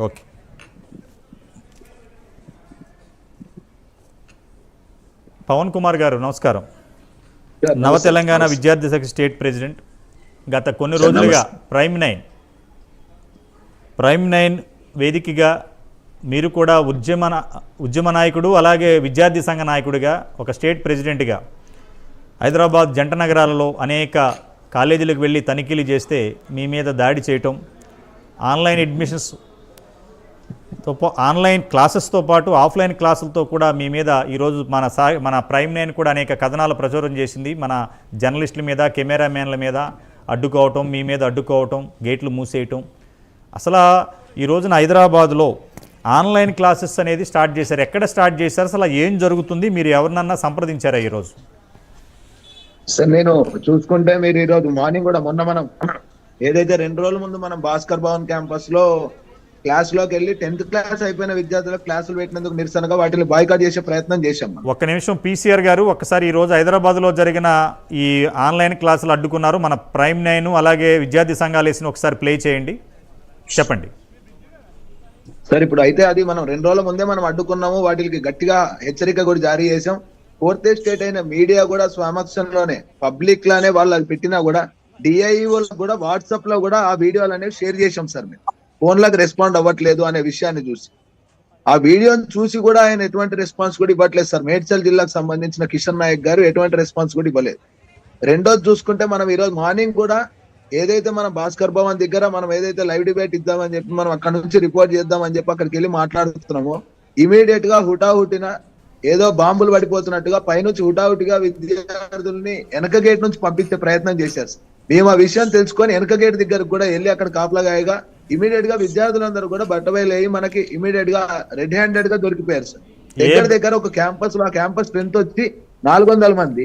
Okay. Pawan Kumar గారు నమస్కారం. నవ తెలంగాణ విద్యార్థి శాఖ స్టేట్ ప్రెసిడెంట్ గత కొన్ని రోజులుగా ప్రైమ్ నైన్ ప్రైమ్ నైన్ వేదికగా మీరు కూడా ఉద్యమ ఉద్యమ నాయకుడు అలాగే విద్యార్థి సంఘ నాయకుడిగా ఒక స్టేట్ ప్రెసిడెంట్గా హైదరాబాద్ జంట నగరాలలో అనేక కాలేజీలకు వెళ్ళి తనిఖీలు చేస్తే మీ మీద దాడి చేయటం ఆన్లైన్ అడ్మిషన్స్ తో పా- ఆన్లైన్ క్లాసెస్తో పాటు ఆఫ్లైన్ క్లాసులతో కూడా మీ మీద ఈరోజు మన సా మన ప్రైమ్ నైన్ కూడా అనేక కథనాలు ప్రచురం చేసింది. మన జర్నలిస్టుల మీద కెమెరామ్యాన్ల మీద అడ్డుకోవటం మీ మీద అడ్డుకోవటం గేట్లు మూసేయటం. అసలు ఈ రోజున హైదరాబాద్లో ఆన్లైన్ క్లాసెస్ అనేది స్టార్ట్ చేశారు. ఎక్కడ స్టార్ట్ చేశారు? అసలు ఏం జరుగుతుంది? మీరు ఎవరినన్నా సంప్రదించారా ఈరోజు సార్ నేను చూసుకుంటే మీరు ఈ రోజు మార్నింగ్ కూడా మొన్న మనం ఏదైతే రెండు రోజుల ముందు మనం భాస్కర్ భవన్ క్యాంపస్లో క్లాస్లోకి వెళ్ళి టెన్త్ క్లాస్ అయిపోయిన విద్యార్థులకు క్లాసులు పెట్టినందుకు నిరసనగా వాటిని బాయ్కాట్ చేసే ప్రయత్నం చేశాం. ఒక్క నిమిషం పీసీఆర్ గారు ఒక్కసారి ఈరోజు హైదరాబాద్లో జరిగిన ఈ ఆన్లైన్ క్లాసులు అడ్డుకున్నారు. మన ప్రైమ్ నైన్ అలాగే విద్యార్థి సంఘాలు వేసిన ఒకసారి ప్లే చేయండి. చెప్పండి. సార్ ఇప్పుడు అయితే అది మనం రెండు రోజుల ముందే మనం అడ్డుకున్నాము. వాటికి గట్టిగా హెచ్చరిక కూడా జారీ చేసాం ఫోర్త్ స్టేట్ అయిన మీడియా కూడా స్వమక్షంలోనే పబ్లిక్ లానే వాళ్ళు అది పెట్టినా కూడా డిఐఓ కూడా వాట్సాప్లో కూడా ఆ వీడియోలు అనేవి షేర్ చేసాం సార్ మేము. ఫోన్లకు రెస్పాండ్ అవ్వట్లేదు అనే విషయాన్ని చూసి. ఆ వీడియోని చూసి కూడా ఆయన ఎటువంటి రెస్పాన్స్ కూడా ఇవ్వట్లేదు సార్. మేడ్చల్ జిల్లాకు సంబంధించిన కిషన్ నాయక్ గారు ఎటువంటి రెస్పాన్స్ కూడా ఇవ్వలేదు. రెండోది చూసుకుంటే మనం ఈరోజు మార్నింగ్ కూడా ఏదైతే మనం భాస్కర్ భవన్ దగ్గర మనం ఏదైతే లైవ్ డిబేట్ ఇద్దామని చెప్పి మనం అక్కడ నుంచి రిపోర్ట్ చేద్దామని చెప్పి అక్కడికి వెళ్ళి మాట్లాడుతున్నామో ఇమీడియట్గా హుటాహుటిన ఏదో బాంబులు పడిపోతున్నట్టుగా పైనుంచి హుటాహుటిగా విద్యార్థుల్ని వెనక గేట్ నుంచి పంపించే ప్రయత్నం చేశారు సార్. మేము ఆ విషయం తెలుసుకొని వెనక గేట్ దగ్గరకు కూడా వెళ్ళి అక్కడ కాపలాగాయగా ఇమీడియట్గా విద్యార్థులందరూ కూడా బట్టబయలు అయ్యి మనకి ఇమీడియట్గా రెడ్ హ్యాండెడ్గా దొరికిపోయారు సార్. దగ్గర దగ్గర ఒక క్యాంపస్లో ఆ క్యాంపస్ స్ట్రెంత్ వచ్చి నాలుగు వందల మంది.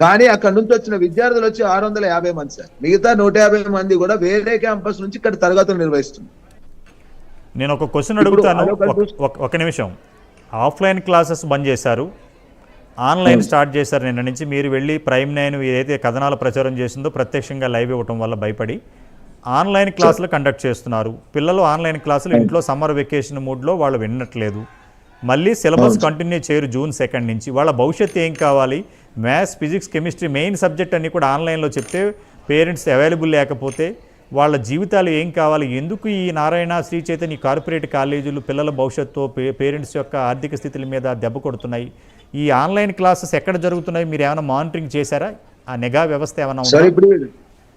కానీ అక్కడ నుంచి వచ్చిన విద్యార్థులు వచ్చి ఆరు వందల యాభై మంది సార్. మిగతా నూట యాభై మంది కూడా వేరే క్యాంపస్ నుంచి ఇక్కడ తరగతులు నిర్వహిస్తున్నారు. నేను ఒక క్వశ్చన్ అడుగుతాను. ఒక నిమిషం. ఆఫ్లైన్ క్లాసెస్ బంద్ చేశారు. ఆన్లైన్ స్టార్ట్ చేశారు నిన్న నుంచి. మీరు వెళ్ళి ప్రైమ్ నైన్ ఏదైతే కథనాలు ప్రచారం చేసిందో ప్రత్యక్షంగా లైవ్ ఇవ్వటం వల్ల భయపడి ఆన్లైన్ క్లాసులు కండక్ట్ చేస్తున్నారు. పిల్లలు ఆన్లైన్ క్లాసులు ఇంట్లో సమ్మర్ వెకేషన్ మూడ్లో వాళ్ళు వినట్లేదు. మళ్ళీ సిలబస్ కంటిన్యూ చేయరు జూన్ సెకండ్ నుంచి. వాళ్ళ భవిష్యత్తు ఏం కావాలి? Maths physics chemistry main subject అన్ని కూడా ఆన్లైన్లో చెప్తే పేరెంట్స్ అవైలబుల్ లేకపోతే వాళ్ళ జీవితాలు ఏం కావాలి? ఎందుకు ఈ నారాయణ శ్రీ చైతన్య కార్పొరేట్ కాలేజీలు పిల్లల భవిష్యత్తు పేరెంట్స్ యొక్క ఆర్థిక స్థితుల మీద దెబ్బ కొడుతున్నాయి? ఈ ఆన్లైన్ క్లాసెస్ ఎక్కడ జరుగుతున్నాయి? మీరు ఏమైనా మానిటరింగ్ చేశారా? ఆ నిఘా వ్యవస్థ ఏమైనా సార్ ఇప్పుడు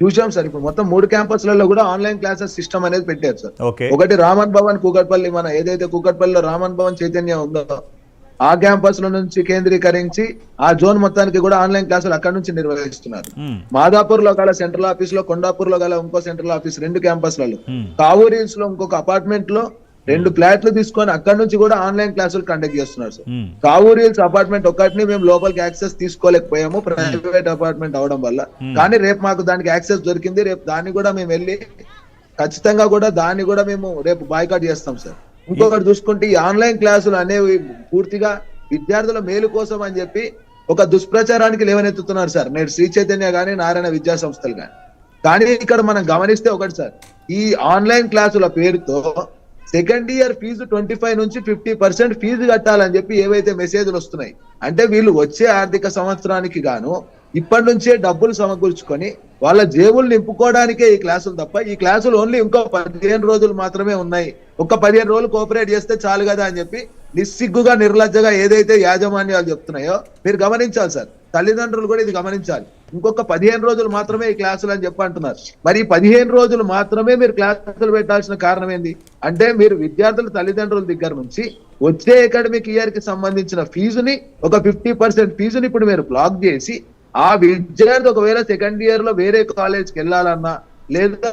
చూసాం సార్. ఇప్పుడు మొత్తం మూడు క్యాంపస్లలో కూడా ఆన్లైన్ క్లాసెస్ సిస్టమ్ అనేది పెట్టారు సార్. ఒకటి రామన్ భవన్ కూకట్పల్లి మన ఏదైతే కూకట్పల్లిలో రామన్ భవన్ చైతన్య ఉందో ఆ క్యాంపస్లో నుంచి కేంద్రీకరించి ఆ జోన్ మొత్తానికి కూడా ఆన్లైన్ క్లాసులు అక్కడ నుంచి నిర్వహిస్తున్నారు. మాదాపూర్లో గల సెంట్రల్ ఆఫీస్లో కొండాపూర్లో గల ఇంకో సెంట్రల్ ఆఫీస్ రెండు క్యాంపస్లలో. మ్మ్. కావూరిల్స్లో ఇంకొక అపార్ట్మెంట్లో రెండు ఫ్లాట్లు తీసుకొని అక్కడ నుంచి కూడా ఆన్లైన్ క్లాసులు కండక్ట్ చేస్తున్నారు సార్ మ్మ్. కావూరిల్స్ అపార్ట్మెంట్ ఒకటిని మేము లోపలికి యాక్సెస్ తీసుకోలేకపోయాము ప్రైవేట్ అపార్ట్మెంట్ అవడం వల్ల. Hmm. కానీ రేపు మాకు దానికి యాక్సెస్ దొరికింది రేపు దాన్ని కూడా మేము వెళ్ళి ఖచ్చితంగా కూడా దాన్ని కూడా మేము రేపు బాయ్కాట్ చేస్తాం సార్ ఇంకొకటి చూసుకుంటే ఈ ఆన్లైన్ క్లాసులు అనేవి పూర్తిగా విద్యార్థుల మేలు కోసం అని చెప్పి ఒక దుష్ప్రచారానికి లేవనెత్తుతున్నారు సార్ నేడు శ్రీ చైతన్య గానీ నారాయణ విద్యా సంస్థలు గాని. కానీ ఇక్కడ మనం గమనిస్తే ఒకటి సార్ ఈ ఆన్లైన్ క్లాసుల పేరుతో second year fee twenty five నుంచి ఫిఫ్టీ పర్సెంట్ ఫీజు కట్టాలని చెప్పి ఏవైతే మెసేజ్లు వస్తున్నాయి అంటే వీళ్ళు వచ్చే ఆర్థిక సంవత్సరానికి గాను ఇప్పటి నుంచే డబ్బులు సమకూర్చుకొని వాళ్ళ జేబులు నింపుకోవడానికే ఈ క్లాసులు తప్ప ఈ క్లాసులు ఓన్లీ ఇంకో పదిహేను రోజులు మాత్రమే ఉన్నాయి. ఒక పదిహేను రోజులు కోఆపరేట్ చేస్తే చాలు కదా అని చెప్పి నిస్సిగ్గుగా నిర్లజ్జగా ఏదైతే యాజమాన్యాలు చెప్తున్నాయో మీరు గమనించాలి సార్. తల్లిదండ్రులు కూడా ఇది గమనించాలి. ఇంకొక పదిహేను రోజులు మాత్రమే ఈ క్లాసులు అని చెప్పి అంటున్నారు. మరి ఈ పదిహేను రోజులు మాత్రమే మీరు క్లాసులు పెట్టాల్సిన కారణం ఏంది? అంటే మీరు విద్యార్థుల తల్లిదండ్రుల దగ్గర నుంచి వచ్చే అకాడమిక్ ఇయర్కి సంబంధించిన ఫీజుని ఒక ఫిఫ్టీ పర్సెంట్ ఫీజుని ఇప్పుడు మీరు బ్లాక్ చేసి ఆ విద్యార్థి ఒకవేళ సెకండ్ ఇయర్లో వేరే కాలేజ్కి వెళ్ళాలన్నా లేదా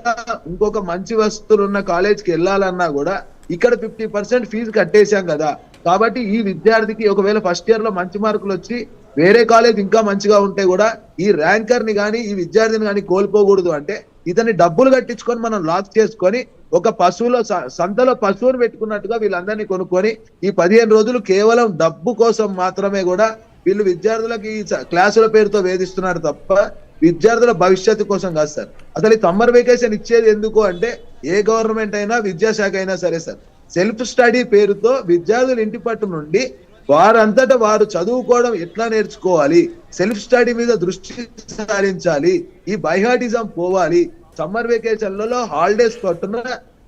ఇంకొక మంచి వస్తువులు ఉన్న కాలేజ్కి వెళ్ళాలన్నా కూడా ఇక్కడ ఫిఫ్టీ పర్సెంట్ ఫీజు కట్టేశాం కదా. కాబట్టి ఈ విద్యార్థికి ఒకవేళ ఫస్ట్ ఇయర్లో మంచి మార్కులు వచ్చి వేరే కాలేజ్ ఇంకా మంచిగా ఉంటే కూడా ఈ ర్యాంకర్ని కానీ ఈ విద్యార్థిని కానీ కోల్పోకూడదు అంటే ఇతని డబ్బులు కట్టించుకొని మనం లాక్ చేసుకొని ఒక పశువులో స- సంతలో పశువును పెట్టుకున్నట్టుగా వీళ్ళందరినీ కొనుక్కొని ఈ పదిహేను రోజులు కేవలం డబ్బు కోసం మాత్రమే కూడా వీళ్ళు విద్యార్థులకి ఈ క్లాసుల పేరుతో వేధిస్తున్నారు తప్ప విద్యార్థుల భవిష్యత్తు కోసం కాదు సార్. అసలు ఈ సమ్మర్ వెకేషన్ ఇచ్చేది ఎందుకు అంటే ఏ గవర్నమెంట్ అయినా విద్యాశాఖ అయినా సరే సార్. సెల్ఫ్ స్టడీ పేరుతో విద్యార్థుల ఇంటి పట్టు నుండి వారంతటా వారు చదువుకోవడం ఎట్లా నేర్చుకోవాలి? సెల్ఫ్ స్టడీ మీద దృష్టి సారించాలి. ఈ బైహాటిజం పోవాలి. సమ్మర్ వెకేషన్లలో హాలిడేస్ పట్టున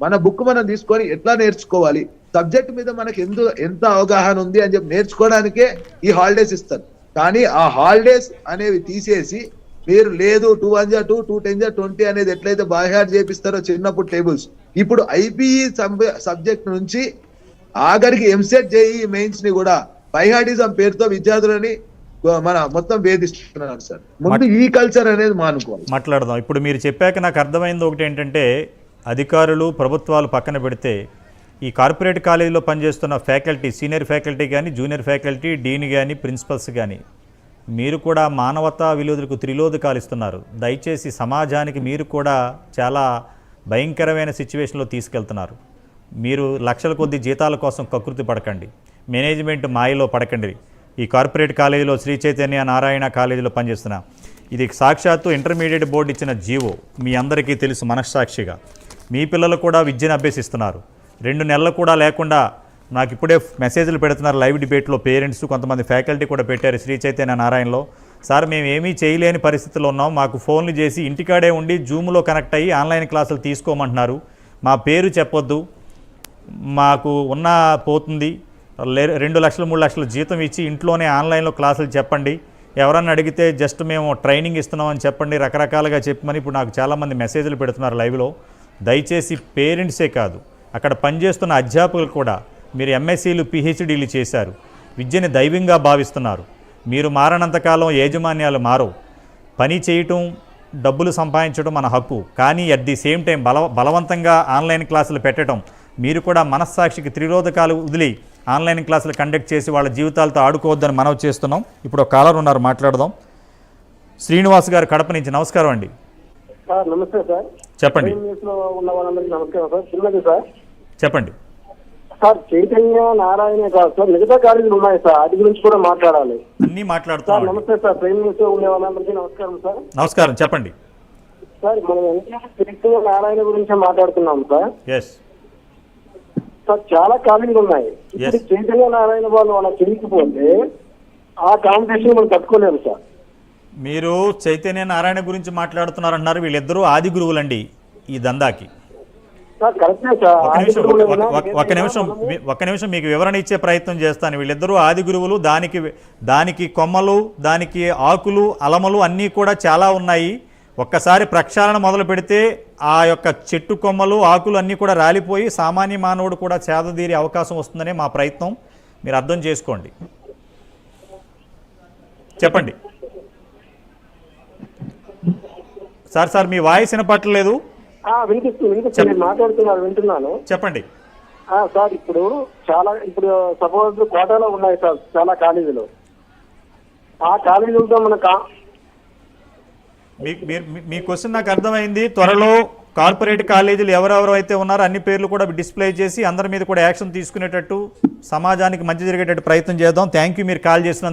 మన బుక్ మనం తీసుకొని ఎట్లా నేర్చుకోవాలి? సబ్జెక్ట్ మీద మనకి ఎందు ఎంత అవగాహన ఉంది అని చెప్పి నేర్చుకోవడానికే ఈ హాలిడేస్ ఇస్తారు. కానీ ఆ హాలిడేస్ అనేవి తీసేసి మీరు లేదు టూ వన్ జా టూ టూ టెన్ జా ట్వంటీ అనేది ఎట్లయితే బాహ్యాట్ చేపిస్తారో చిన్నప్పుడు టేబుల్స్. ఇప్పుడు ఐపీఈ సబ్జెక్ట్ నుంచి ఆఖరికి ఎంసెట్ జేఈ మెయిన్స్ని కూడా బైహాటిజం పేరుతో విద్యార్థులని మన మొత్తం వేధిస్తున్నారు సార్. ముందు ఈ కల్చర్ అనేది మానుకోవాలి. మాట్లాడదాం. ఇప్పుడు మీరు చెప్పాక నాకు అర్థమైంది ఒకటి ఏంటంటే అధికారులు ప్రభుత్వాలు పక్కన పెడితే ఈ కార్పొరేట్ కాలేజీలో పనిచేస్తున్న ఫ్యాకల్టీ సీనియర్ ఫ్యాకల్టీ కానీ జూనియర్ ఫ్యాకల్టీ డీన్ కానీ ప్రిన్సిపల్స్ కానీ మీరు కూడా మానవతా విలువలకు త్రిలోదకాలు ఇస్తున్నారు దయచేసి సమాజానికి మీరు కూడా చాలా భయంకరమైన సిచ్యువేషన్లో తీసుకెళ్తున్నారు. మీరు లక్షల కొద్ది జీతాల కోసం కకృతి పడకండి. మేనేజ్మెంట్ మాయలో పడకండి. ఈ కార్పొరేట్ కాలేజీలో శ్రీ చైతన్య నారాయణ కాలేజీలో పనిచేస్తున్నా. ఇది సాక్షాత్తు ఇంటర్మీడియట్ బోర్డు ఇచ్చిన జీవో. మీ అందరికీ తెలుసు మనస్సాక్షిగా. మీ పిల్లలు కూడా విద్యను అభ్యసిస్తున్నారు. రెండు నెలలు కూడా లేకుండా నాకు ఇప్పుడే మెసేజ్లు పెడుతున్నారు లైవ్ డిబేట్లో పేరెంట్స్ కొంతమంది ఫ్యాకల్టీ కూడా పెట్టారు శ్రీ చైతన్య నారాయణలో. సార్ మేము ఏమీ చేయలేని పరిస్థితుల్లో ఉన్నాం. మాకు ఫోన్లు చేసి ఇంటికాడే ఉండి జూమ్లో కనెక్ట్ అయ్యి ఆన్లైన్ క్లాసులు తీసుకోమంటున్నారు. మా పేరు చెప్పొద్దు. మాకు ఉన్న పోతుంది. లే- రెండు లక్షలు మూడు లక్షలు జీతం ఇచ్చి ఇంట్లోనే ఆన్లైన్లో క్లాసులు చెప్పండి. ఎవరన్నా అడిగితే జస్ట్ మేము ట్రైనింగ్ ఇస్తున్నామని చెప్పండి. రకరకాలుగా చెప్పమని ఇప్పుడు నాకు చాలామంది మెసేజ్లు పెడుతున్నారు లైవ్లో. దయచేసి పేరెంట్సే కాదు అక్కడ పనిచేస్తున్న అధ్యాపకులు కూడా మీరు ఎంఎస్సీలు పిహెచ్డీలు చేశారు. విద్యని దైవంగా భావిస్తున్నారు. మీరు మారనంతకాలం యాజమాన్యాలు మారవు. పని చేయటం డబ్బులు సంపాదించడం మన హక్కు. కానీ అట్ ది సేమ్ టైం బల బలవంతంగా ఆన్లైన్ క్లాసులు పెట్టడం మీరు కూడా మనస్సాక్షికి త్రిరోధకాలు వదిలి ఆన్లైన్ క్లాసులు కండక్ట్ చేసి వాళ్ళ జీవితాలతో ఆడుకోవద్దని మనవి చేస్తున్నాం. ఇప్పుడు ఒక కాలర్ ఉన్నారు మాట్లాడదాం. శ్రీనివాస్ గారు కడప నుంచి నమస్కారం అండి. సార్ నమస్తే సార్. చెప్పండి. ఉన్న వాళ్ళందరికీ నమస్కారం సార్. చిన్నది సార్. చెప్పండి. సార్ చైతన్య నారాయణ కాదు సార్. మిగతా కాలేజీలు ఉన్నాయి సార్. వాటి గురించి కూడా మాట్లాడాలి. అన్నీ సార్ మాట్లాడుతున్నాం నమస్తే సార్. ప్రైమ్లో ఉండే వాళ్ళందరికీ నమస్కారం సార్. నమస్కారం చెప్పండి. సార్ మనం చైతన్య నారాయణ గురించి మాట్లాడుతున్నాం సార్. ఎస్ సార్ చాలా కాలేజీలు ఉన్నాయి. ఇప్పుడు చైతన్య నారాయణ వాళ్ళు వాళ్ళ చెల్లికిపోతే ఆ కాంపిటీషన్ మనం తట్టుకోలేము సార్. మీరు చైతన్య నారాయణ గురించి మాట్లాడుతున్నారంటున్నారు. వీళ్ళిద్దరూ ఆది గురువులండి ఈ దందాకి. ఒక నిమిషం ఒక- నిమిషం మీకు వివరణ ఇచ్చే ప్రయత్నం చేస్తాను. వీళ్ళిద్దరూ ఆది గురువులు దానికి దానికి కొమ్మలు దానికి ఆకులు అలమలు అన్నీ కూడా చాలా ఉన్నాయి. ఒక్కసారి ప్రక్షాళన మొదలు పెడితే ఆ యొక్క చెట్టు కొమ్మలు ఆకులు అన్నీ కూడా రాలిపోయి సామాన్య మానవుడు కూడా చేదదీరే అవకాశం వస్తుందనే మా ప్రయత్నం. మీరు అర్థం చేసుకోండి. చెప్పండి. సార్ సార్ మీ వాయిస్ వినపట్టలేదు మాట్లాడుతున్నాను వింటున్నాను. చెప్పండి. సార్ ఇప్పుడు చాలా ఇప్పుడు సపోజ్ కోటాలో ఉన్నాయి సార్ చాలా కాలేజీలు. ఆ కాలేజీలతో మన మీ మీరు మీ- మీ క్వశ్చన్ నాకు అర్థమైంది. త్వరలో కార్పొరేట్ కాలేజీలు ఎవరెవరు అయితే ఉన్నారో అన్ని పేర్లు కూడా డిస్ప్లే చేసి అందరి మీద కూడా యాక్షన్ తీసుకునేటట్టు సమాజానికి మంచి జరిగేటట్టు ప్రయత్నం చేద్దాం. Thank you. మీరు కాల్ చేసినందుకు